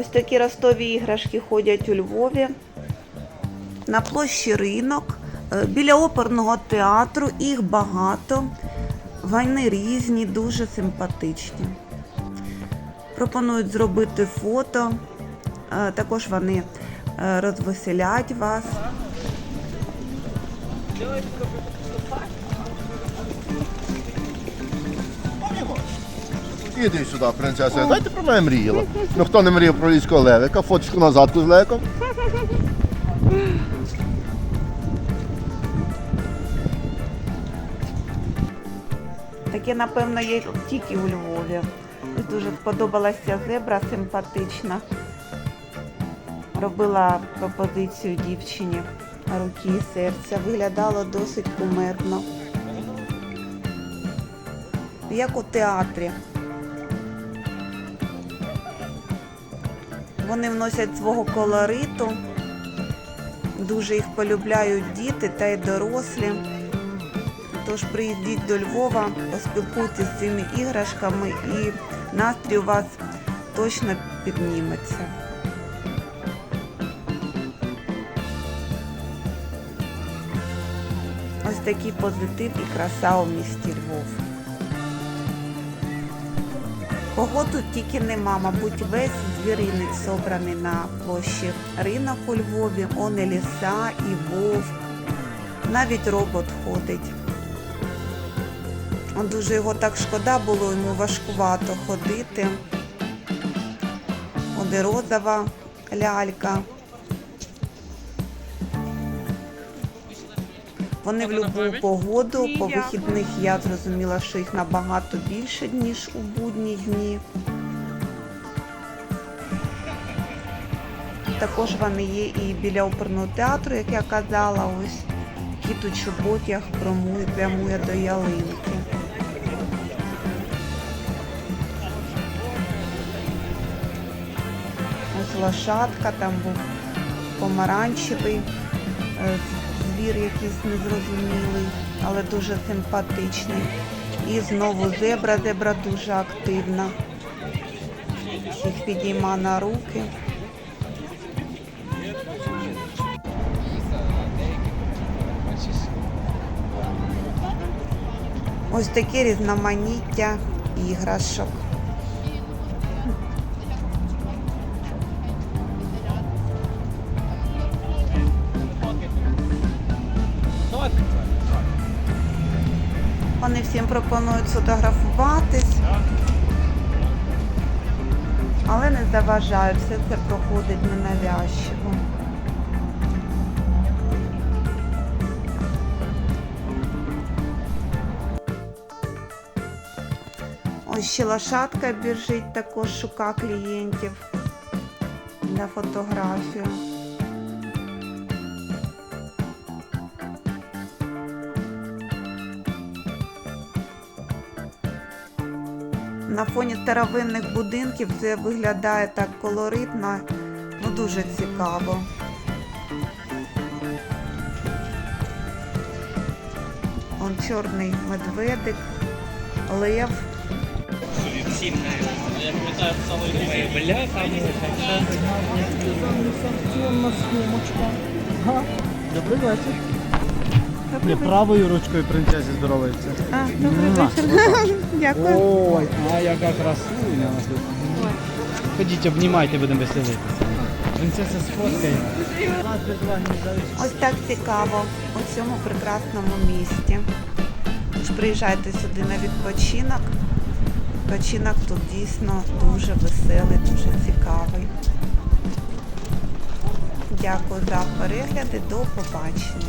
Ось такі ростові іграшки ходять у Львові. На площі ринок, е, біля оперного театру, їх багато. Вони різні, дуже симпатичні. Пропонують зробити фото. Е, Також вони е, розвеселять вас. Іди сюди, принцеса. Дайте про мене мріяла. Ну хто не мріяв про ліського левика, фоточку назад з левиком. Таке, напевно, є тільки у Львові. Дуже сподобалася зебра симпатична. Робила пропозицію дівчині руки і серця. Виглядало досить кумедно. Як у театрі. Вони вносять свого колориту. Дуже їх полюбляють діти та й дорослі. Тож приїздіть до Львова, поспілкуйтесь з цими іграшками і настрій у вас точно підніметься. Ось такий позитив і краса у місті Львов. Кого тут тільки нема, мабуть, весь звіринець собраний на площі ринок у Львові, он і ліса, і вовк, навіть робот ходить. Дуже його так шкода було, йому важкувато ходити. Одерозова розова лялька. Вони в любу погоду, по вихідних я зрозуміла, що їх набагато більше, ніж у будні дні. Також вони є і біля оперного театру, як я казала, ось кіт у чоботях прямує, прямує до ялинки. Ось лошадка, там був помаранчевий звір якийсь незрозумілий, але дуже симпатичний. І знову зебра, зебра дуже активна. Всіх підійма на руки. Ось таке різноманіття іграшок. Вони всім пропонують сфотографуватись, але не заважають, все це проходить ненавязчиво. Ось ще лошадка біжить, також шука клієнтів для фотографію. На фоні старовинних будинків це виглядає так колоритно, ну дуже цікаво. Он чорний медведик, лев. Всім, я пам'ятаю, думаю, бля, там Санкціонна сумочка. Добрий вечір. Ні, правою ручкою принцесі здоровається. А, добрий вечір. Дякую. Ой, а яка красуня. Ходіть, обнімайте, будемо веселитися. Принцеса сфоткає. Ось так цікаво у цьому прекрасному місті. Тож приїжджайте сюди на відпочинок. Відпочинок тут дійсно дуже веселий, дуже цікавий. Дякую за перегляди. До побачення.